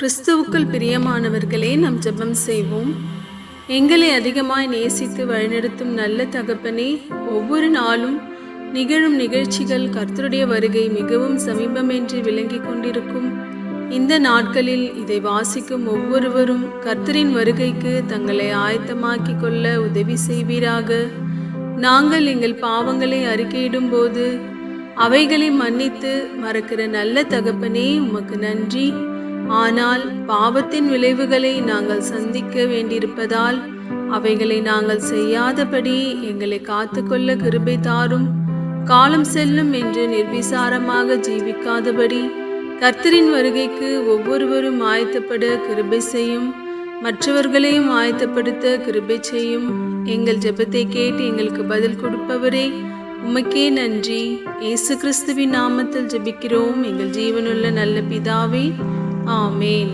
கிறிஸ்துவுக்குள் பிரியமானவர்களே நாம் ஜெபம் செய்வோம். எங்களை அதிகமாய் நேசித்து வழிநடத்தும் நல்ல தகப்பனே ஒவ்வொரு நாளும் நிகழும் நிகழ்ச்சிகள் கர்த்தருடைய வருகை மிகவும் சமீபமென்று விளங்கி கொண்டிருக்கும். இந்த நாட்களில் இதை வாசிக்கும் ஒவ்வொருவரும் கர்த்தரின் வருகைக்கு தங்களை ஆயத்தமாக்கிக் கொள்ள உதவி செய்வீராக. நாங்கள் எங்கள் பாவங்களை அறிக்கையிடும்போது அவைகளை மன்னித்து மறக்கிற நல்ல தகப்பனே உமக்கு நன்றி. ஆனால் பாவத்தின் விளைவுகளை நாங்கள் சந்திக்க வேண்டியிருப்பதால் அவைகளை நாங்கள் செய்யாதபடி எங்களை காத்துக்கொள்ள கிருபை தாரும். காலம் செல்லும் என்று நிர்விசாரமாக ஜீவிக்காதபடி கர்த்தரின் வருகைக்கு ஒவ்வொருவரும் ஆயத்தப்பட கிருபை செய்யும். மற்றவர்களையும் ஆயத்தப்படுத்த கிருபை செய்யும். எங்கள் ஜெபத்தை கேட்டு எங்களுக்கு பதில் கொடுப்பவரே உமக்கே நன்றி. இயேசு கிறிஸ்துவின் நாமத்தில் ஜெபிக்கிறோம். எங்கள் ஜீவனுள்ள நல்ல பிதாவே ஆமேன்